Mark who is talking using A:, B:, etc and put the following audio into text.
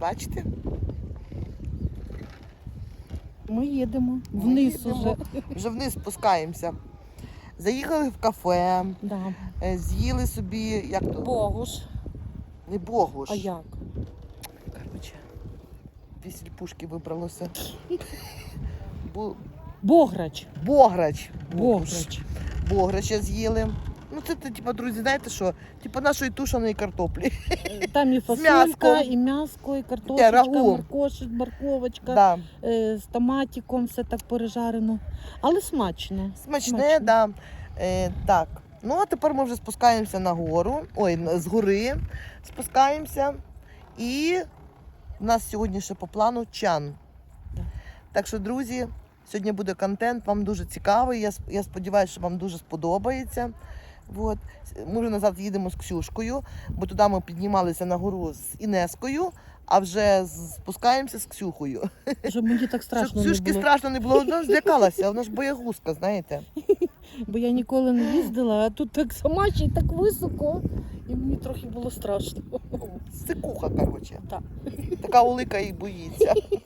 A: бачите?
B: Ми їдемо
A: Ми
B: вниз
A: їдемо.
B: уже.
A: Вже вниз спускаємося. Заїхали в кафе,
B: Да.
A: е, з'їли собі, як то?
B: Богуш.
A: Не Богуш.
B: А як?
A: Короче, після пушки вибралося. Бу-
B: Бограч.
A: Бограч.
B: Бограч.
A: Бограча з'їли. Ну, це, це, типа, друзі, знаєте що? Типа нашої тушеної картоплі.
B: Е, Там і фасолька, і м'яско, і картошечка, моркошик, морковочка,
A: Да.
B: е, з томатиком, все так пережарено. Але смачно.
A: Смачне,
B: Смачно.
A: да. Е, так. Ну, а тепер ми вже спускаємося на гору. Ой, з гори спускаємося. І в нас сьогодні ще по плану чан.
B: Да.
A: Так що, друзі, сьогодні буде контент, вам дуже цікавий. Я, я сподіваюся, що вам дуже сподобається. От. Ми вже назад їдемо з Ксюшкою, бо туди ми піднімалися на гору з Інескою, а вже спускаємося з Ксюхою.
B: Щоб мені так страшно
A: Щоб
B: не
A: Ксюшки
B: було.
A: страшно не було, вона злякалася, вона ж боягузка, знаєте.
B: Бо я ніколи не їздила, а тут так сама ще й так високо. І мені трохи було страшно.
A: Сикуха, коротше.
B: Так.
A: Така улика і боїться.